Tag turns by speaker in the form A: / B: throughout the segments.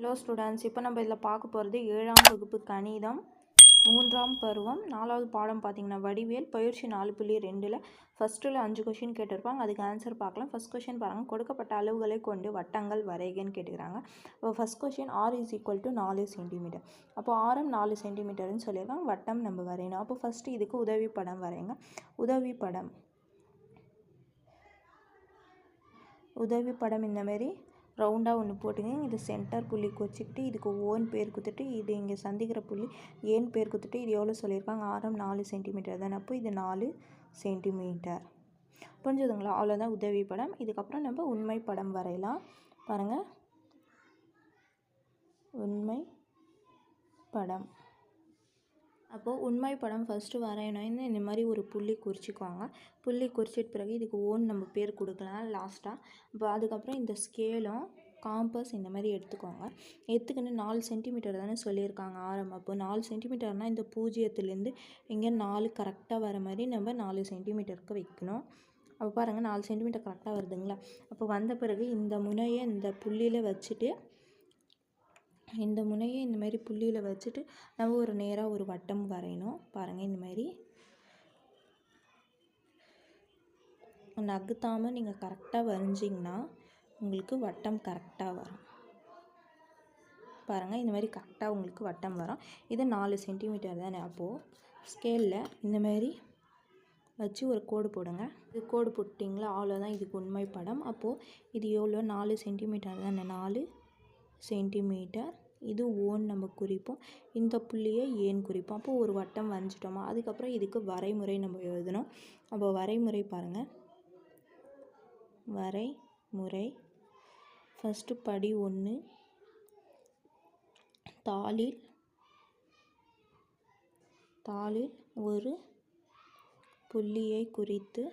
A: Hello students இப்போ நம்ம இதில் பார்க்க போகிறது ஏழாம் வகுப்பு கணிதம் மூன்றாம் பருவம் நாலாவது பாடம் பார்த்தீங்கன்னா வடிவேல் பயிற்சி நாலு புள்ளி ரெண்டில் ஃபஸ்ட்டில் அஞ்சு கொஷின் கேட்டிருப்பாங்க. அதுக்கு ஆன்சர் பார்க்கலாம். ஃபஸ்ட் கொஷின் பாருங்கள் கொடுக்கப்பட்ட அளவுகளை கொண்டு வட்டங்கள் வரைகன்னு கேட்டுக்கிறாங்க. இப்போ first question r is equal to நாலு சென்டிமீட்டர் அப்போ ஆரம் நாலு சென்டிமீட்டர்னு சொல்லியிருக்காங்க. வட்டம் நம்ம வரையணும். அப்போ ஃபஸ்ட்டு இதுக்கு உதவி படம் வரைங்க உதவி படம். உதவி படம் இந்தமாரி ரவுண்டாக ஒன்று போட்டுங்க. இது சென்டர் புள்ளி வச்சுக்கிட்டு இதுக்கு ஓன் பேர் கொடுத்துட்டு இது இங்கே சந்திக்கிற புள்ளி ஏன் பேர் கொடுத்துட்டு இது எவ்வளோ சொல்லியிருக்காங்க? ஆரம் நாலு சென்டிமீட்டர் தானே அப்போ இது நாலு சென்டிமீட்டர் புரிஞ்சுதுங்களா? அவ்வளோதான் உதவி படம். இதுக்கப்புறம் நம்ம உண்மை படம் வரையலாம். பாருங்கள் உண்மை படம். அப்போது உண்மை படம் ஃபஸ்ட்டு வரையணும்னு இந்த மாதிரி ஒரு புள்ளி குறிச்சிக்குவாங்க. புள்ளி குறிச்சிட்ட பிறகு இதுக்கு ஓன் நம்ம பேர் கொடுக்கலாம் லாஸ்ட்டாக இப்போ அதுக்கப்புறம் இந்த ஸ்கேலும் காம்பஸ் இந்த மாதிரி எடுத்துக்கோங்க எடுத்துக்கின்னு நாலு சென்டிமீட்டர் தானே சொல்லியிருக்காங்க ஆரம். அப்போ நாலு சென்டிமீட்டர்னால் இந்த பூஜ்ஜியத்துலேருந்து இங்கே நாலு கரெக்டாக வர மாதிரி நம்ம நாலு சென்டிமீட்டருக்கு வைக்கணும். அப்போ பாருங்கள் நாலு சென்டிமீட்டர் கரெக்டாக வருதுங்களா? அப்போ வந்த பிறகு இந்த முனையை இந்த புள்ளியில் வச்சுட்டு இந்த முனையை இந்த மாதிரி புள்ளியில் வச்சுட்டு நம்ம ஒரு நேராக ஒரு வட்டம் வரையணும். பாருங்கள் இந்த மாதிரி. நகுத்தாமல் நீங்கள் கரெக்டாக வரைஞ்சிங்கன்னா உங்களுக்கு வட்டம் கரெக்டாக வரும். பாருங்கள் இந்த மாதிரி கரெக்டாக உங்களுக்கு வட்டம் வரும். இது நாலு சென்டிமீட்டர் தானே. அப்போது ஸ்கேலில் இந்த மாதிரி வச்சு ஒரு கோடு போடுங்க. இது கோடு போட்டிங்களா அவ்வளோதான் இதுக்கு உண்மை படம். அப்போது இது எவ்வளோ நாலு சென்டிமீட்டர் தானே. நாலு சென்டிமீட்டர். இது ஓன் நம்ம குறிப்போம். இந்த புள்ளியை ஏன் குறிப்போம்? அப்போது ஒரு வட்டம் வரைஞ்சிட்டோமா? அதுக்கப்புறம் இதுக்கு வரைமுறை நம்ம எழுதணும். அப்போ வரைமுறை பாருங்கள் வரைமுறை. ஃபஸ்ட்டு படி ஒன்று தாளில். தாளில் ஒரு புள்ளியை குறித்து.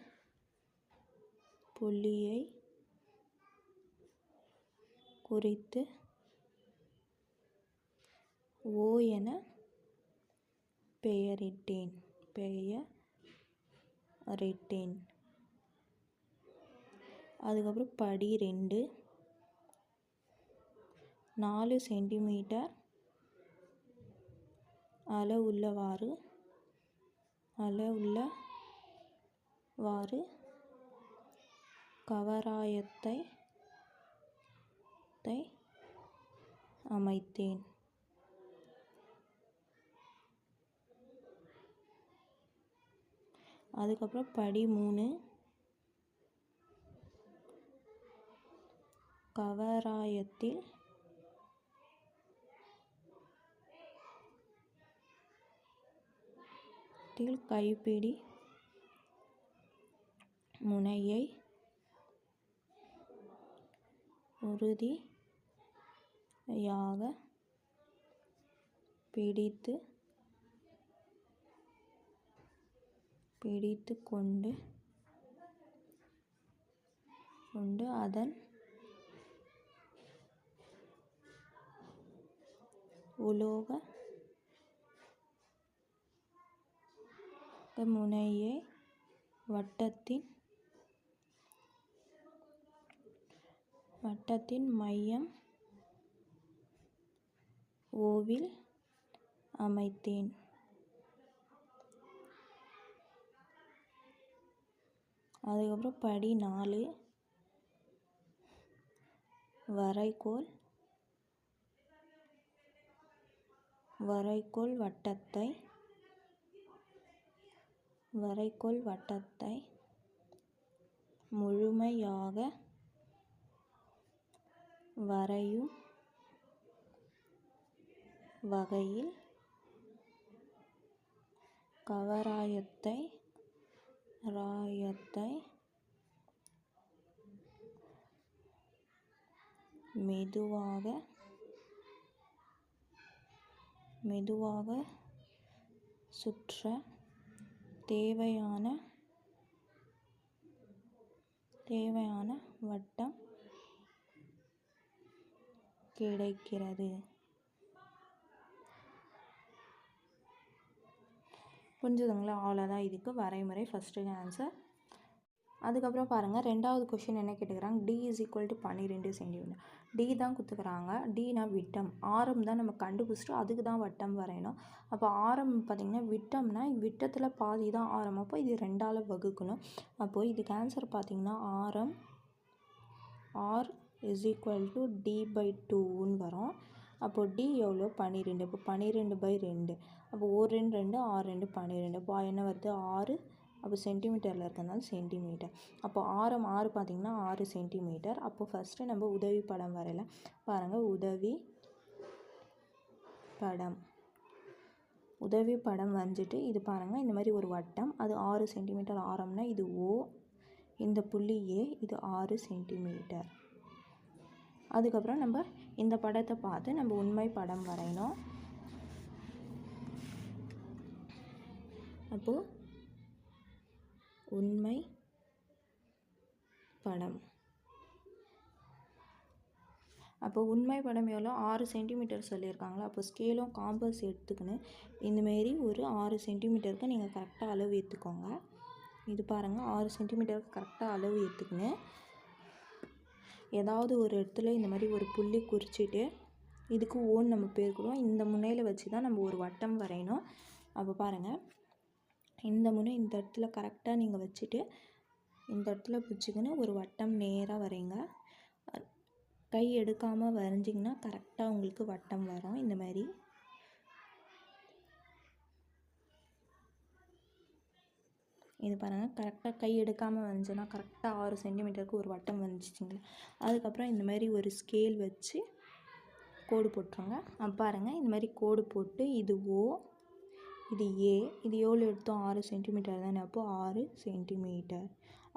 A: புள்ளியை குறித்து. ஓ என பெயரிட்டேன். பெயரிட்டேன். அதுக்கப்புறம் படி ரெண்டு. நாலு சென்டிமீட்டர் அளவுள்ளவாறு அளவுள்ளவாறு கவராயத்தை அமைத்தேன். அதுக்கப்புறம் படி மூணு. கவராயத்தில் கைப்பிடி முனையை உறுதியாக பிடித்து பிடித்து கொண்டு கொண்டு அதன் உலோக முனையை வட்டத்தின் வட்டத்தின் மையம் ஓவில் அமைத்தேன். அதுக்கப்புறம் படி நாலு. வரைகோல் வரைகோல் வட்டத்தை. வரைகோல் வட்டத்தை முழுமையாக வரையும் வகையில் கவராயத்தை ராயத்தை மெதுவாக மெதுவாக சுற்ற தேவையான தேவையான வட்டம் கிடைக்கிறது. புரிஞ்சுதுங்களா? அவ்வளோதான். இதுக்கு வரைமுறை ஃபஸ்ட்டு ஆன்சர் அதுக்கப்புறம் பாருங்கள் ரெண்டாவது கொஷின் என்ன கேட்டுக்கிறாங்க? டி இஸ் ஈக்குவல் டு பன்னிரெண்டு சென்டிமீட்டர் டி தான் கொடுத்துக்கிறாங்க டினா விட்டம். ஆரம் தான் நம்ம கண்டுபிடிச்சிட்டு அதுக்கு தான் வட்டம் வரையணும். அப்போ ஆரம் பார்த்திங்கன்னா விட்டம்னா விட்டத்தில் பாதி தான் ஆரம். அப்போ இது ரெண்டால் வகுக்கணும். அப்போது இதுக்கு ஆன்சர் பார்த்திங்கன்னா ஆரம் r is equal to d by டூன்னு வரும். அப்போது டி எவ்வளோ பன்னிரெண்டு. இப்போ பன்னிரெண்டு பை ரெண்டு. அப்போ ஒரு ரெண்டு ரெண்டு ஆறு ரெண்டு பன்னிரெண்டு. அப்போ என்ன வருது? ஆறு. அப்போ சென்டிமீட்டரில் இருக்கிறதுனால சென்டிமீட்டர் அப்போ ஆரம் ஆறு பார்த்திங்கன்னா ஆறு சென்டிமீட்டர் அப்போ ஃபஸ்ட்டு நம்ம உதவி படம் வரையல பாருங்கள் உதவி படம். உதவி படம் வரைஞ்சிட்டு இது பாருங்கள் இந்த மாதிரி ஒரு வட்டம். அது ஆறு சென்டிமீட்டர் ஆரம்னா இது ஓ. இந்த புள்ளி ஏ இது ஆறு சென்டிமீட்டர் அதுக்கப்புறம் நம்ம இந்த படத்தை பார்த்து நம்ம உண்மை படம் வரையணும். அப்போது உண்மை படம். அப்போ உண்மை படம் எவ்வளோ? ஆறு சென்டிமீட்டர் சொல்லியிருக்காங்களா? அப்போ ஸ்கேலும் காம்பஸ் எடுத்துக்கின்னு இந்தமாரி ஒரு ஆறு சென்டிமீட்டருக்கு நீங்கள் கரெக்டாக அளவு ஏற்றுக்கோங்க இது பாருங்கள் ஆறு சென்டிமீட்டருக்கு கரெக்டாக அளவு ஏற்றுக்கின்னு ஏதாவது ஒரு இடத்துல இந்த மாதிரி ஒரு புள்ளி குறிச்சிட்டு இதுக்கு ஓன் நம்ம பேர் கொடுவோம் இந்த முனையில் வச்சு தான் நம்ம ஒரு வட்டம் வரையணும். அப்போ பாருங்கள் இந்த முனை இந்த இடத்துல கரெக்டாக நீங்கள் வச்சுட்டு இந்த இடத்துல பிடிச்சிக்கின்னு ஒரு வட்டம் நேராக வரைங்க கை எடுக்காமல் வரைஞ்சிங்கன்னா கரெக்டாக உங்களுக்கு வட்டம் வரும். இந்த மாதிரி. இது பாருங்கள் கரெக்டாக கை எடுக்காமல் வந்துச்சுன்னா கரெக்டாக ஆறு சென்டிமீட்டருக்கு ஒரு வட்டம் வந்துச்சிங்களா. அதுக்கப்புறம் இந்த மாதிரி ஒரு ஸ்கேல் வச்சு கோடு போட்டுருங்க. பாருங்கள் இந்த மாதிரி கோடு போட்டு இது ஓ இது ஏ இது எவ்வளோ எடுத்தோம்? ஆறு சென்டிமீட்டர் தானே. அப்போது ஆறு சென்டிமீட்டர்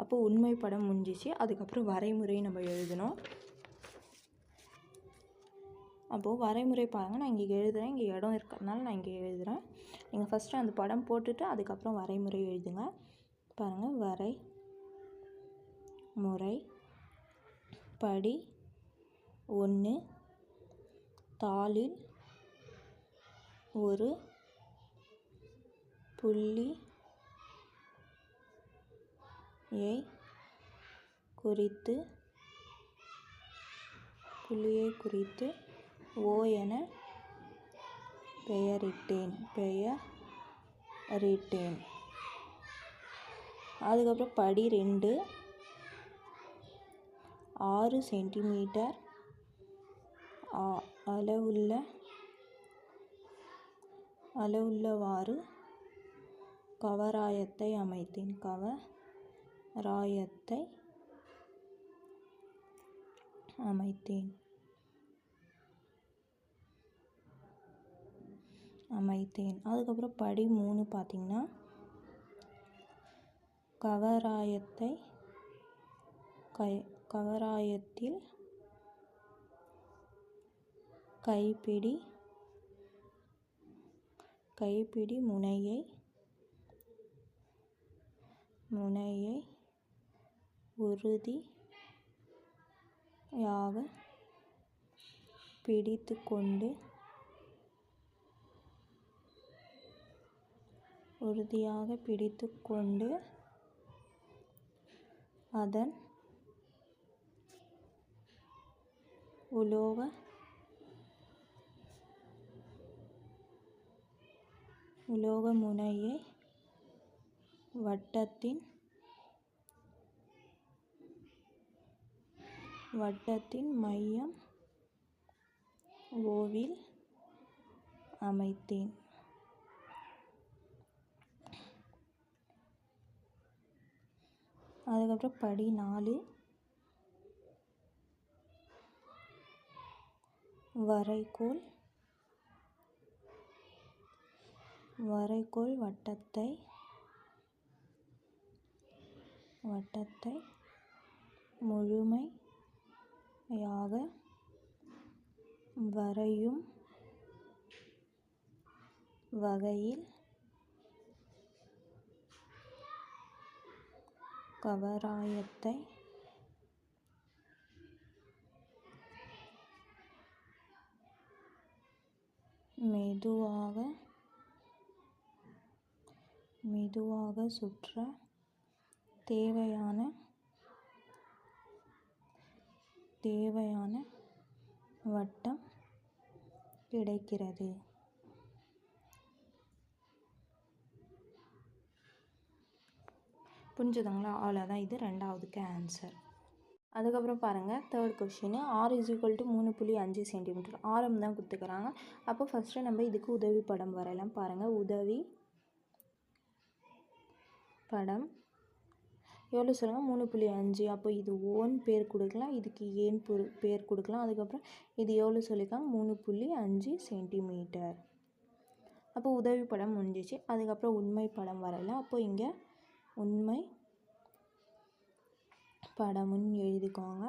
A: அப்போது உண்மை படம் முடிஞ்சிச்சு. அதுக்கப்புறம் வரைமுறை நம்ம எழுதணும். அப்போது வரைமுறை பாருங்கள் நான் இங்கே எழுதுகிறேன் இங்கே இடம் இருக்கிறதுனால நான் இங்கே எழுதுகிறேன் நீங்கள் ஃபஸ்ட்டு அந்த படம் போட்டுட்டு அதுக்கப்புறம் வரைமுறை எழுதுங்க. பாருங்கள் வரை முறை படி ஒன்று தாளில் ஒரு புள்ளி யை குறித்து புள்ளியை குறித்து ஓ என பெயரிட்டேன் பெயரிட்டேன். அதுக்கப்புறம் படி ரெண்டு ஆறு சென்டிமீட்டர் அளவுள்ள அளவுள்ளவாறு கவராயத்தை அமைத்தேன். கவராயத்தை அமைத்தேன். அமைத்தேன். அதுக்கப்புறம் படி மூணு பார்த்திங்கன்னா கவராயத்தை கை கவராயத்தில் கைப்பிடி கைப்பிடி முனையை முனையை உறுதியாக பிடித்துக்கொண்டு உறுதியாக பிடித்துக்கொண்டு அதன் உலோக உலோக முனையை வட்டத்தின் வட்டத்தின் மையம் ஓவில் அமைத்தேன். அதுக்கப்புறம் படி நாலு வரைகோல் வரைகோல் வட்டத்தை வட்டத்தை முழுமையாக வரையும் வகையில் கவராயத்தை மெதுவாக மெதுவாக சுற்ற தேவையான தேவையான வட்டம் கிடைக்கிறது. புரிஞ்சுதுங்களா? அவ்வளோதான். இது ரெண்டாவதுக்கு ஆன்சர் அதுக்கப்புறம் பாருங்கள் third question r is equal to மூணு புள்ளி அஞ்சு சென்டிமீட்டர் ஆரம் தான் கொடுத்துக்கிறாங்க. அப்போ ஃபஸ்ட்டு நம்ம இதுக்கு உதவி படம் வரையலாம். பாருங்கள் உதவி படம் எவ்வளோ சொல்லுங்கள் மூணு புள்ளி அஞ்சு. அப்போ இது ஓன் பேர் கொடுக்கலாம் இதுக்கு ஏன் பொரு பேர் கொடுக்கலாம். அதுக்கப்புறம் இது எவ்வளோ சொல்லியிருக்காங்க? மூணு புள்ளி அஞ்சு சென்டிமீட்டர். அப்போ உதவி படம் முடிஞ்சிச்சு. அதுக்கப்புறம் உண்மை படம் வரையலாம். அப்போ இங்கே உண்மை படம்னு எழுதிக்கோங்க.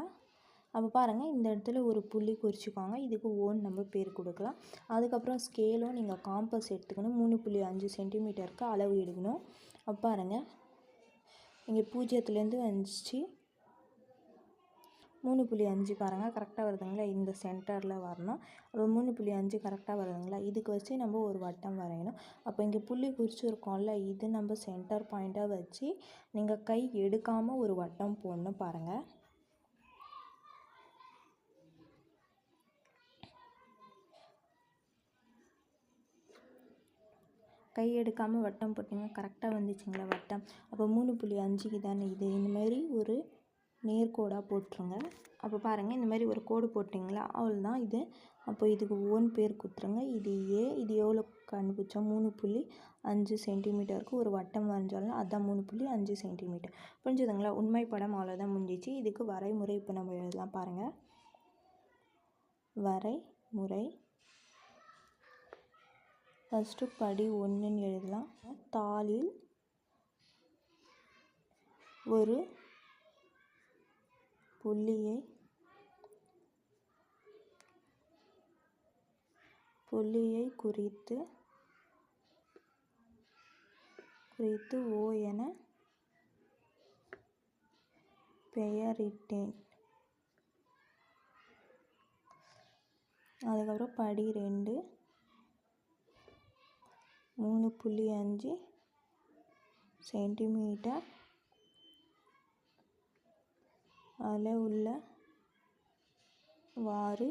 A: அப்போ பாருங்கள் இந்த இடத்துல ஒரு புள்ளி குறிச்சிக்கோங்க. இதுக்கு ஓன் நம்ம பேர் கொடுக்கலாம். அதுக்கப்புறம் ஸ்கேலும் நீங்கள் காம்பஸ் எடுத்துக்கணும் மூணு புள்ளி அஞ்சு சென்டிமீட்டருக்கு அளவு எடுக்கணும். அப்போ பாருங்கள் இங்கே பூஜ்ஜியத்துலேருந்து வந்துச்சு. மூணு புள்ளி அஞ்சு பாருங்கள் கரெக்டாக வருதுங்களா? இந்த சென்டரில் வரணும். அப்போ மூணு புள்ளி அஞ்சு கரெக்டாக வருதுங்களா? இதுக்கு வச்சு நம்ம ஒரு வட்டம் வரையணும். அப்போ இங்கே புள்ளி குறிச்சிருக்கோம்ல இது நம்ம சென்டர் பாயிண்ட்டாக வச்சு நீங்கள் கை எடுக்காமல் ஒரு வட்டம் போடணும் பாருங்கள் கை எடுக்காமல் வட்டம் போட்டிங்கன்னா கரெக்டாக வந்துச்சுங்களா வட்டம்? அப்போ மூணு புள்ளி அஞ்சுக்கு தானே இது? இந்தமாரி ஒரு நேர்கோடாக போட்டுருங்க. அப்போ பாருங்கள் இந்த மாதிரி ஒரு கோடு போட்டிங்களா? அவ்வளோதான் இது. அப்போ இதுக்கு ஓன் பேர் கொடுத்துருங்க இது ஏ இது எவ்வளோ கண்டுபிடிச்சோம் மூணு புள்ளி அஞ்சு சென்டிமீட்டருக்கு ஒரு வட்டம் வரைஞ்சாலும் அதான் மூணு புள்ளி அஞ்சு சென்டிமீட்டர். புரிஞ்சுதுங்களா? உண்மை படம் அவ்வளோதான் முடிஞ்சிச்சு. இதுக்கு வரைமுறை இப்போ நம்ம எழுதலாம் பாருங்கள் வரைமுறை ஃபஸ்ட்டு படி ஒன்றுன்னு எழுதலாம். தாளில் ஒரு புள்ளியை புள்ளியை குறித்து குறித்து ஓ என பெயரிட்டேன். அதுக்கப்புறம் படி ரெண்டு. மூணு புள்ளி அஞ்சு சென்டிமீட்டர் அளவுள்ள வாறு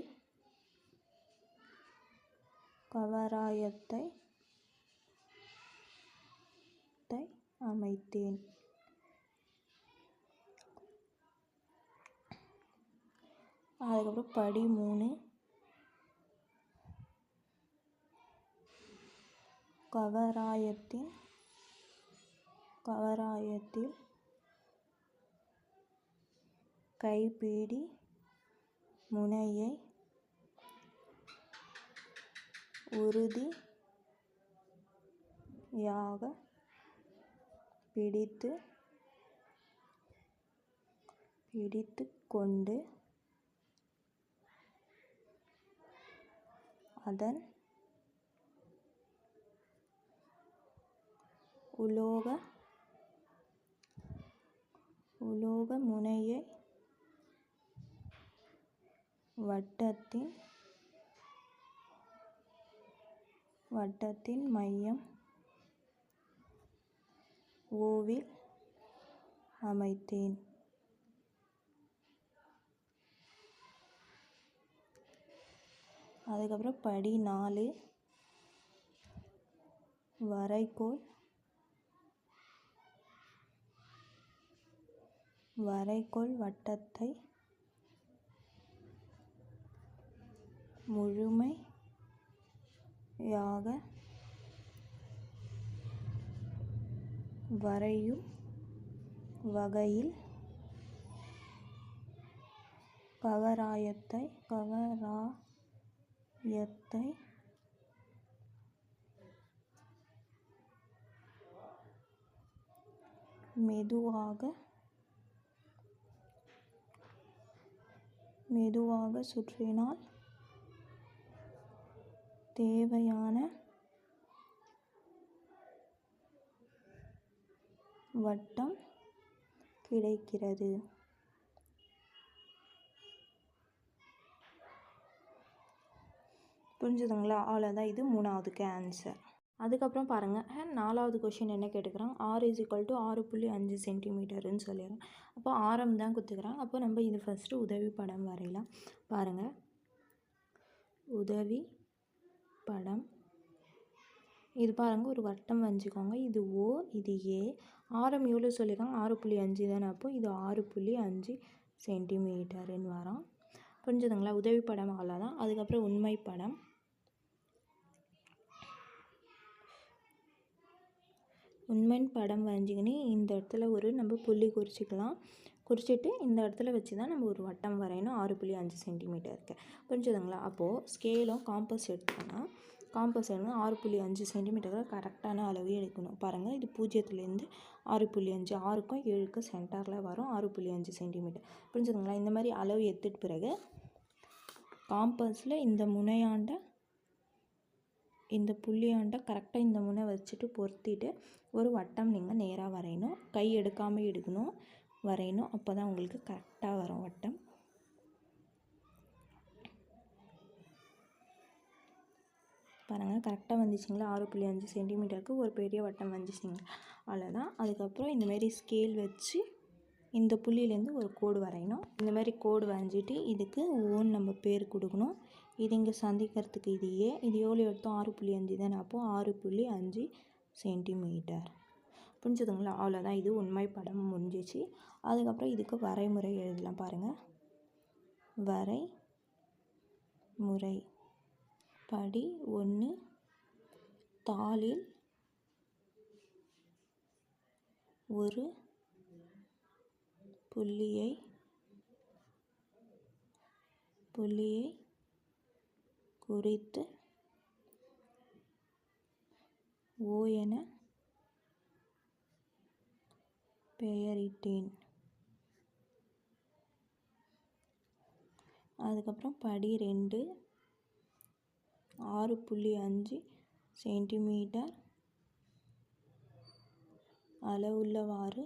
A: கவராயத்தை அமைத்தேன். அதுக்கப்புறம் படி மூணு கவராயத்தின் கவராயத்தில் கைப்பிடி முனையை உறுதியாக பிடித்து பிடித்து கொண்டு அதன் உலோக உலோக முனையை வட்டத்தின் வட்டத்தின் மையம் ஓவில் அமைத்தேன். அதுக்கப்புறம் படி நாலு வரைகோல் வரைகோல் வட்டத்தை முழுமையாக வரையும் வகையில் கவராயத்தை கவராயத்தை மெதுவாக மெதுவாக சுற்றினால் தேவையான வட்டம் கிடைக்கிறது. புரிஞ்சுதுங்களா? அவ்வளோதான் இது மூணாவதுக்கு ஆன்சர் அதுக்கப்புறம் பாருங்கள் நாலாவது கொஷின் என்ன கேட்டுக்கிறாங்க? ஆர் இஸ் ஈக்குவல் டு ஆறு புள்ளி அஞ்சு சென்டிமீட்டருன்னு சொல்லிடுறோம் அப்போ ஆரம் தான் கொடுத்துக்கிறாங்க அப்போ நம்ம இது ஃபஸ்ட்டு உதவி படம் வரையலாம். பாருங்கள் உதவி படம். இது பாருங்கள் ஒரு வட்டம் வரைஞ்சிக்கோங்க இது ஓ இது ஏ ஆரம் எவ்வளோ சொல்லியிருக்காங்க? ஆறு புள்ளி அஞ்சு தானே. அப்போ இது ஆறு புள்ளி அஞ்சு சென்டிமீட்டருன்னு வரோம். புரிஞ்சுதுங்களா? உதவி படம் அவ்வளோதான் அதுக்கப்புறம் உண்மை படம். உண்மைன் படம் வரைஞ்சிக்கினே இந்த இடத்துல ஒரு நம்ம புள்ளி குறிச்சிக்கலாம். குறிச்சிட்டு இந்த இடத்துல வச்சு தான் நம்ம ஒரு வட்டம் வரையணும். ஆறு புள்ளி அஞ்சு சென்டிமீட்டருக்கு புரிஞ்சுதுங்களா? அப்போது ஸ்கேலும் காம்பஸ் எடுத்தோன்னா காம்பஸ் எடுக்கணும் ஆறு புள்ளி அஞ்சு சென்டிமீட்டருக்கு கரெக்டான அளவே எடுக்கணும். பாருங்கள் இது பூஜ்ஜியத்துலேருந்து ஆறு புள்ளி அஞ்சு ஆறுக்கும் ஏழுக்கும் சென்டரில் வரும். ஆறு புள்ளி அஞ்சு சென்டிமீட்டர். புரிஞ்சுதுங்களா? இந்த மாதிரி அளவு எடுத்துட்டு பிறகு காம்பஸில் இந்த முனையாண்ட இந்த புள்ளியாண்ட கரெக்டாக இந்த முனை வச்சுட்டு பொருத்திட்டு ஒரு வட்டம் நீங்கள் நேராக வரையணும். கை எடுக்காமல் எடுக்கணும். வரையணும். அப்போ தான் உங்களுக்கு கரெக்டாக வரும் வட்டம். பாருங்கள் கரெக்டாக வந்துச்சிங்களா? ஆறு புள்ளி அஞ்சு சென்டிமீட்டருக்கு ஒரு பெரிய வட்டம் வந்துச்சிங்களா? அவ்வளோதான் அதுக்கப்புறம் இந்தமாரி ஸ்கேல் வச்சு இந்த புள்ளியிலேருந்து ஒரு கோடு வரையணும். இந்தமாரி கோடு வரைஞ்சிட்டு இதுக்கு ஓன் நம்ம பேர் கொடுக்கணும். இது இங்கே சந்திக்கிறதுக்கு இதையே. இது எவ்வளோ எடுத்தோம்? ஆறு புள்ளி அஞ்சு தானே. அப்போது ஆறு புள்ளி அஞ்சு சென்டிமீட்டர். புரிஞ்சுதுங்களா? அவ்வளோதான் இது உண்மை படம் முடிஞ்சிச்சு. அதுக்கப்புறம் இதுக்கு வரைமுறை எழுதலாம் பாருங்கள் வரை முறை படி ஒன்று தாளில் ஒரு புள்ளியை புள்ளியை குறித்து ஓ என பெயரிட்டேன். அதுக்கப்புறம் படி ரெண்டு ஆறு புள்ளி அஞ்சு சென்டிமீட்டர் அளவுள்ளவாறு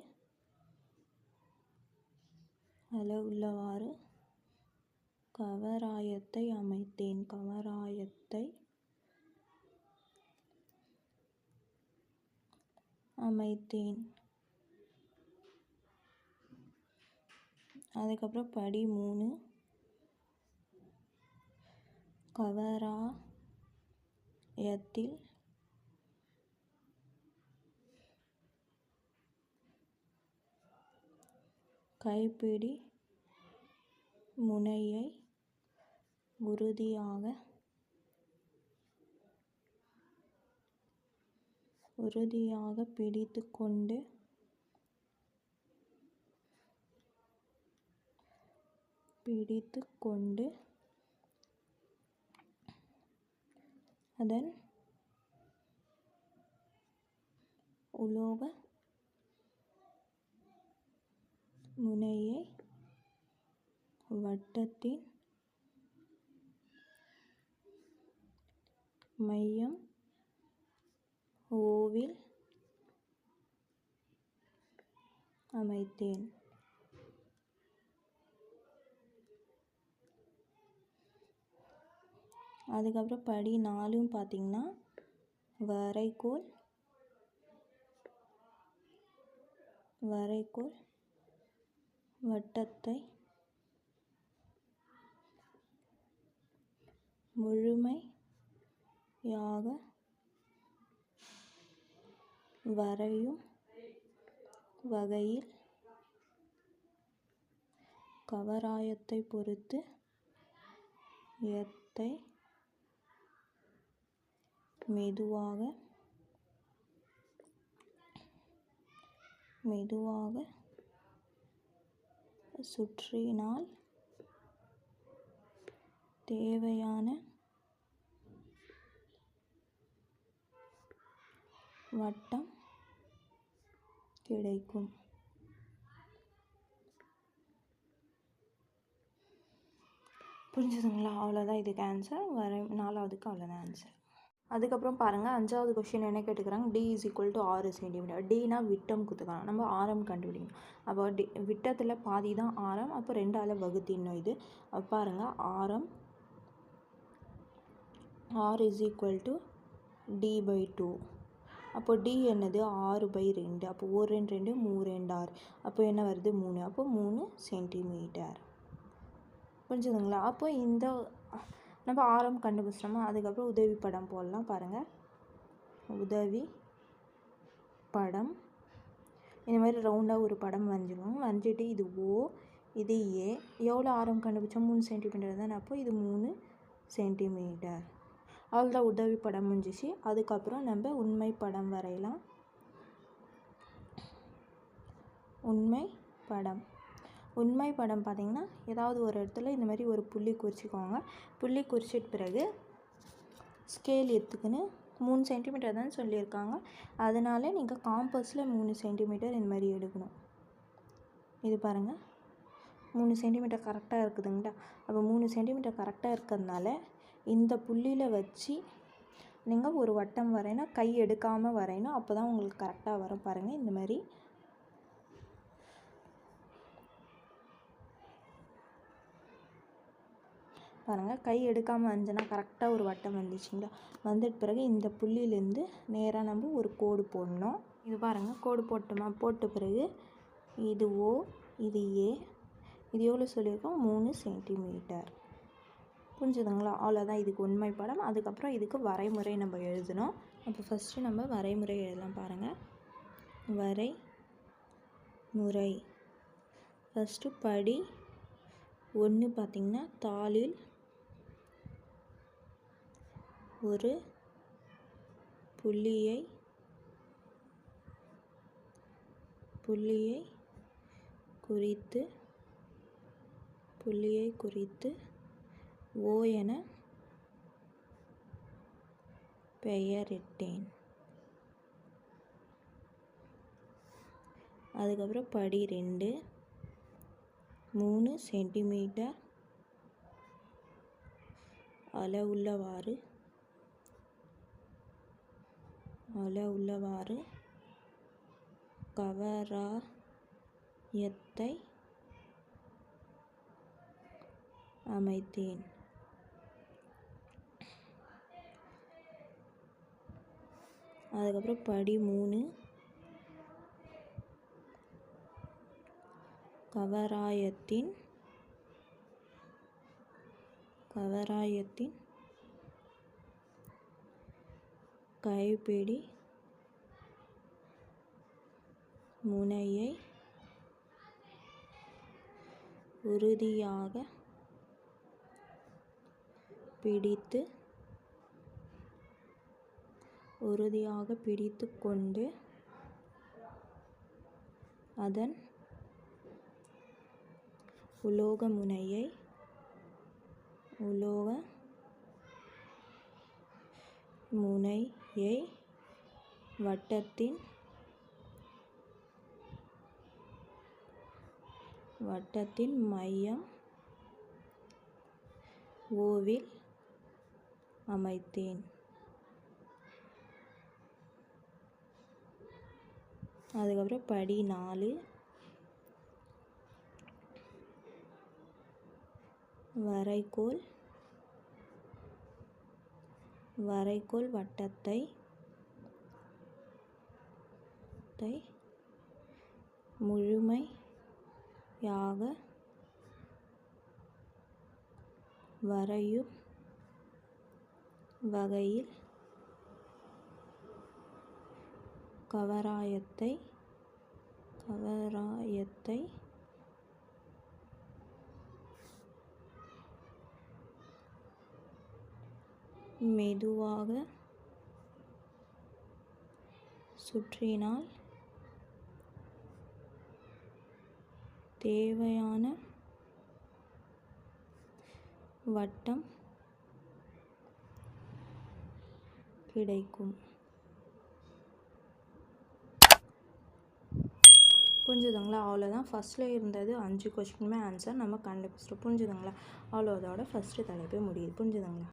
A: அளவுள்ளவாறு கவராயத்தை அமைத்தேன். கவராயத்தை அமைத்தேன். அதுக்கப்புறம் படி மூணு. கவராயத்தில் கைப்பிடி முனையை உறுதியாக உறுதியாக பிடித்து கொண்டு பிடித்து கொண்டு அதன் உலோக முனையை வட்டத்தின் மையம் ஓவில் அமைத்தேன். அதுக்கப்புறம் படி நாலும் பார்த்தீங்கன்னா வரைகோல் வரைகோல் வட்டத்தை முழுமையாக வரையும் வகையில் கவராயத்தை பொறுத்து எத்தை மெதுவாக மெதுவாக சுற்றினால் தேவையான வட்டம் கிடைக்கும். புரிஞ்சுதுங்களா? அவ்வளோதான் இதுக்கு ஆன்சர் வர நாலாவதுக்கு அவ்வளோதான் ஆன்சர் அதுக்கப்புறம் பாருங்கள் அஞ்சாவது கொஷின் என்ன கேட்டுக்கிறாங்க? டி இஸ் ஈக்குவல் டு ஆறு சென்டிமீட்டர் டினா விட்டம் கொடுத்துக்கலாம் நம்ம ஆரம் கண்டுபிடிக்கணும். அப்போ டி விட்டத்தில் பாதி தான் ஆரம் அப்போ ரெண்டால் வகுத்தின்னும் இது. அப்போ பாருங்கள் ஆரம் r is equal to d by two அப்போ டி என்னது? ஆறு பை ரெண்டு. அப்போ ஒரு ரெண்டு ரெண்டு மூணு ரெண்டு ஆறு. அப்போ என்ன வருது? மூணு. அப்போ மூணு சென்டிமீட்டர் புரிஞ்சுதுங்களா? அப்போ இந்த நம்ம ஆரம் கண்டுபிடிச்சிட்டோமா? அதுக்கப்புறம் உதவி படம் போடலாம் பாருங்கள் உதவி படம். இந்த மாதிரி ரவுண்டாக ஒரு படம் வரைஞ்சிக்கணும் வரைஞ்சிட்டு இது ஓ இது ஏ. எவ்வளோ ஆரம் கண்டுபிடிச்சோம்? மூணு சென்டிமீட்டர் தானே? அப்போ இது மூணு சென்டிமீட்டர் அவ்வளோதான் உதவி படம் முடிஞ்சிச்சு. அதுக்கப்புறம் நம்ம உண்மை படம் வரையலாம். உண்மை படம். உண்மை படம் பார்த்திங்கன்னா ஏதாவது ஒரு இடத்துல இந்த மாதிரி ஒரு புள்ளி குறிச்சிக்கோங்க. புள்ளி குறிச்சிட்ட பிறகு ஸ்கேல் எடுத்துக்கின்னு மூணு சென்டிமீட்டர் தான் சொல்லியிருக்காங்க. அதனால நீங்கள் காம்பஸில் மூணு சென்டிமீட்டர் இந்த மாதிரி எடுக்கணும். இது பாருங்கள் மூணு சென்டிமீட்டர் கரெக்டாக இருக்குதுங்களா? அப்போ மூணு சென்டிமீட்டர் கரெக்டாக இருக்கிறதுனால இந்த புள்ளியில் வச்சு நீங்கள் ஒரு வட்டம் வரையணும் கை எடுக்காமல் வரையணும். அப்போ தான் உங்களுக்கு கரெக்டாக வரும் பாருங்கள் இந்த மாதிரி. பாருங்கள் கை எடுக்காமல் வந்துச்சுன்னா கரெக்டாக ஒரு வட்டம் வந்துச்சுங்களா? வந்துட்டு பிறகு இந்த புள்ளியிலேருந்து நேராக நம்ம ஒரு கோடு போடணும். இது பாருங்கள் கோடு போட்டோமா? போட்ட பிறகு இது ஓ இது ஏ இது எவ்வளோ சொல்லியிருக்கோம்? மூணு சென்டிமீட்டர் புரிஞ்சுதுங்களா? அவ்வளோதான் இதுக்கு உண்மை படம். அதுக்கப்புறம் இதுக்கு வரைமுறை நம்ம எழுதணும். அப்போ ஃபஸ்ட்டு நம்ம வரைமுறை எழுதலாம் பாருங்கள் வரை முறை ஃபஸ்ட்டு படி ஒன்று பார்த்திங்கன்னா தாளில் ஒரு புள்ளியை புள்ளியை குறித்து புள்ளியை குறித்து ஓ என பெயரிட்டேன். அதுக்கப்புறம் படி ரெண்டு. மூணு சென்டிமீட்டர் அளவுள்ளவாறு. அளவுள்ளவாறு கவராயத்தை அமைத்தேன். அதுக்கப்புறம் படி மூணு. கவராயத்தின் கவராயத்தின் கைப்பிடி முனையை உறுதியாக பிடித்து உறுதியாக பிடித்து கொண்டு அதன் உலோக முனையை உலோக முனையை வட்டத்தின் வட்டத்தின் மையம் ஓவில் அமைத்தேன். அதுக்கப்புறம் படி நாலு. வரைகோல் வரைகோல் வட்டத்தை. தை முழுமையாக வரையும் வகையில் கவராயத்தை கவராயத்தை மெதுவாக சுற்றினால் தேவையான வட்டம் கிடைக்கும். புரிஞ்சுதுங்களா? அவ்வளோதான் ஃபஸ்ட்டில் இருந்தது அஞ்சு கொஸ்டினுமே ஆன்சர் நம்ம கண்டுபிடிச்சிட்டோம். புரிஞ்சுதுங்களா? அவ்வளோ அதோட ஃபஸ்ட்டு தலைப்பே முடியுது. புரிஞ்சுதுங்களா?